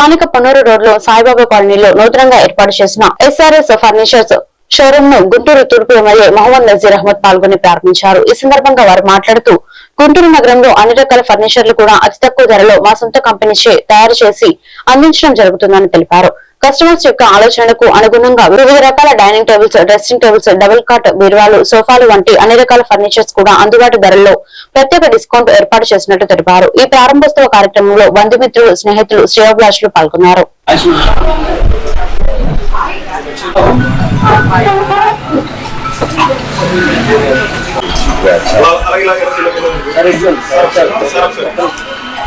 స్థానిక పొన్నూరు రోడ్లో సాయిబాబా కాలనీలో నూతనంగా ఏర్పాటు చేసిన ఎస్ఆర్ఎస్ ఫర్నిచర్స్ షోరూమ్ను గుంటూరు తూర్పు ఎమ్మెల్యే మహమ్మద్ నజీర్ అహ్మద్ పాల్గొని ప్రారంభించారు. ఈ సందర్భంగా వారు మాట్లాడుతూ గుంటూరు నగరంలో అన్ని రకాల ఫర్నిచర్లు కూడా అతి తక్కువ ధరలో మా సొంత కంపెనీచే తయారు చేసి అందించడం జరుగుతుందని తెలిపారు. కస్టమర్స్ యొక్క ఆలోచనలకు అనుగుణంగా వివిధ రకాల dining tables dressing tables double cot బీరువాలు సోఫాలు వంటి అన్ని రకాల ఫర్నిచర్స్ కూడా అందుబాటు ధరల్లో ప్రత్యేక డిస్కౌంట్ ఏర్పాటు చేసినట్టు తెలిపారు. ఈ ప్రారంభోత్సవ కార్యక్రమంలో బంధుమిత్రులు స్నేహితులు శ్రేయోభిలాషులు పాల్గొన్నారు.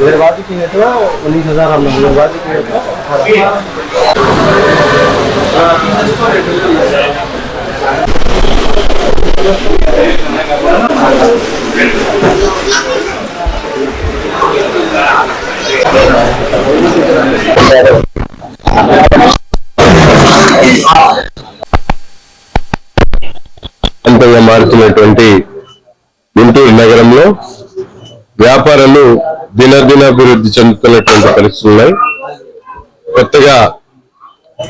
मेरवादी की है तो उन्नीस हजार हम मेरवादी की है तो ప్రాంతంగా మారుతున్నటువంటి గుంటూరు నగరంలో వ్యాపారాలు దినదినాభివృద్ధి చెందుతున్నటువంటి పరిస్థితులు ఉన్నాయి. కొత్తగా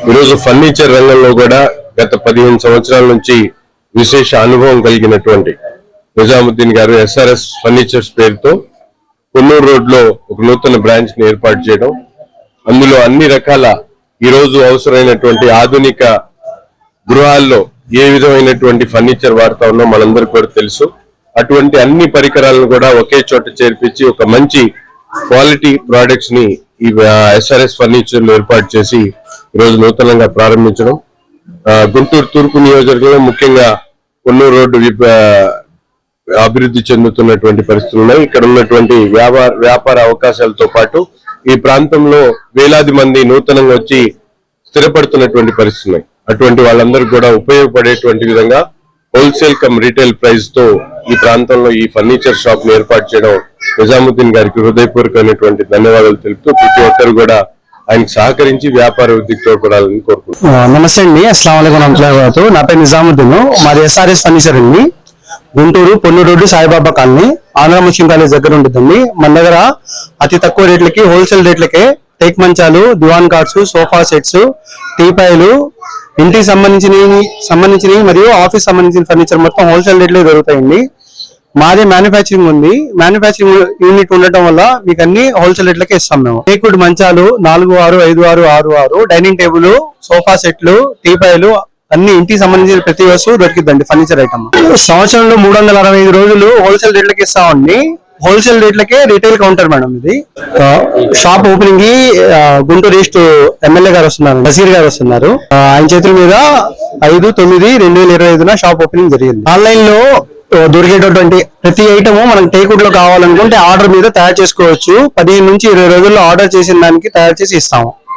ఈరోజు ఫర్నిచర్ రంగంలో కూడా గత పదిహేను సంవత్సరాల నుంచి విశేష అనుభవం కలిగినటువంటి నిజాముద్దీన్ గారు ఎస్ఆర్ఎస్ ఫర్నిచర్స్ పేరుతో కొన్నూరు రోడ్లో ఒక నూతన బ్రాంచ్ని ఏర్పాటు చేయడం అందులో అన్ని రకాల ఈరోజు అవసరమైనటువంటి ఆధునిక గృహాల్లో ఏ విధమైనటువంటి ఫర్నిచర్ వాడతా ఉన్నో మనందరికీ కూడా తెలుసు. అటువంటి అన్ని పరికరాలను కూడా ఒకే చోట చేర్పించి ఒక మంచి క్వాలిటీ ప్రోడక్ట్స్ని ఈ ఎస్ఆర్ఎస్ ఫర్నిచర్లో ఏర్పాటు చేసి ఈరోజు నూతనంగా ప్రారంభించడం. గుంటూరు తూర్పు నియోజకవర్గంలో ముఖ్యంగా కొన్నూరు రోడ్డు అభివృద్ధి చెందుతున్నటువంటి పరిస్థితులు ఉన్నాయి. ఇక్కడ ఉన్నటువంటి వ్యాపార వ్యాపార అవకాశాలతో పాటు ఈ ప్రాంతంలో వేలాది మంది నూతనంగా వచ్చి స్థిరపడుతున్నటువంటి పరిస్థితులు ఉన్నాయి. అటువంటి వాళ్ళందరికీ కూడా ఉపయోగపడేటువంటి విధంగా హోల్సేల్ కమ్ రీటైల్ ప్రైస్తో ఈ ప్రాంతంలో ఈ ఫర్నిచర్ షాప్ని ఏర్పాటు చేయడం నిజాముద్దీన్ గారికి హృదయపూర్వకమైనటువంటి ధన్యవాదాలు తెలుపుతూ ప్రతి ఒక్కరు కూడా ఆయన సహకరించి వ్యాపార వృద్ధికి తోడ్పడాలని కోరుకుంటున్నాను నమస్తే అండి. అస్సలం నా పేరు నిజాముద్దీన్. మాది ఎస్ఆర్ఎస్ ఫర్నిచర్ అండి. Guntur Ponnur road Saibaba colony Andhra Muslim college దగ్గర ఉంటుందండి. మన దగ్గర అతి తక్కువ రేట్లకి హోల్సేల్ రేట్లకే టేక్ మంచాలు దివాన్ కార్డ్స్ సోఫా సెట్స్ టీపాయలు ఇంటికి సంబంధించినవి సంబంధించినవి మరియు ఆఫీస్ సంబంధించిన ఫర్నిచర్ మొత్తం హోల్సేల్ రేట్లో దొరుకుతాయండి. మాదే మ్యానుఫ్యాక్చరింగ్ ఉంది. మ్యానుఫ్యాక్చరింగ్ యూనిట్ ఉండటం వల్ల మీకు అన్ని హోల్సేల్ రేట్లకే ఇస్తాం మేము. టేకుడ్ మంచాలు నాలుగు ఆరు ఐదు ఆరు ఆరు ఆరు డైనింగ్ టేబుల్ సోఫా సెట్లు టీపాయలు అన్ని ఇంటికి సంబంధించిన ప్రతి వస్తువు దొరికిద్దండి ఫర్నిచర్ ఐటమ్. సంవత్సరంలో మూడు వందల అరవై ఐదు రోజులు హోల్సేల్ రేట్లకి ఇస్తామండి. హోల్సేల్ రేట్లకే రీటైల్ కౌంటర్ మేడం ఇది. షాప్ ఓపెనింగ్కి గుంటూరు ఈస్ట్ ఎమ్మెల్యే గారు వస్తున్నారు నసీర్ గారు వస్తున్నారు. ఆయన చేతుల మీద ఐదు తొమ్మిది రెండు వేల ఇరవై ఐదున షాప్ ఓపెనింగ్ జరిగింది. ఆన్లైన్లో దొరికేటటువంటి ప్రతి ఐటమ్ మనం టేకుడ్లో కావాలనుకుంటే ఆర్డర్ మీద తయారు చేసుకోవచ్చు. పదిహేను నుంచి ఇరవై రోజుల్లో ఆర్డర్ చేసిన దానికి తయారు చేసి ఇస్తాము.